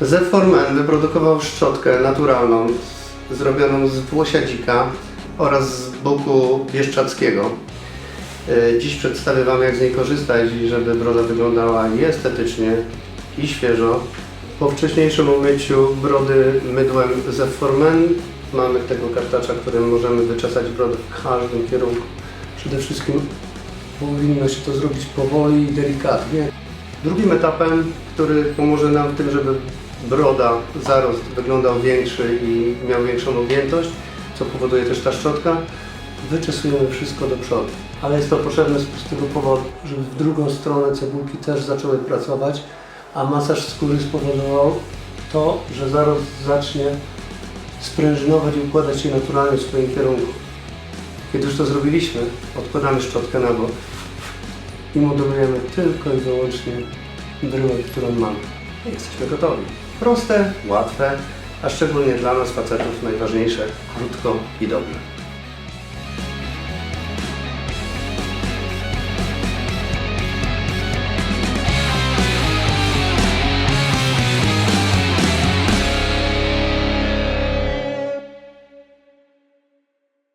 Z4Men wyprodukował szczotkę naturalną, zrobioną z włosia dzika oraz z buku bieszczackiego. E, Dziś przedstawię Wam jak z niej korzystać żeby broda wyglądała i estetycznie i świeżo. Po wcześniejszym umyciu brody mydłem Z4Men mamy tego kartacza, którym możemy wyczesać brodę w każdym kierunku. Przede wszystkim powinno się to zrobić powoli i delikatnie. Drugim etapem, który pomoże nam w tym, żeby broda, zarost wyglądał większy i miał większą objętość, co powoduje też ta szczotka, wyczesujemy wszystko do przodu. Ale jest to potrzebne z prostego powodu, żeby w drugą stronę cebulki też zaczęły pracować, a masaż skóry spowodował to, że zarost zacznie sprężynować i układać się naturalnie w swoim kierunku. Kiedy już to zrobiliśmy, odkładamy szczotkę na bok i modelujemy tylko i wyłącznie bryłę, którą mamy. Jesteśmy gotowi. Proste, łatwe, a szczególnie dla nas facetów najważniejsze, krótko i dobrze.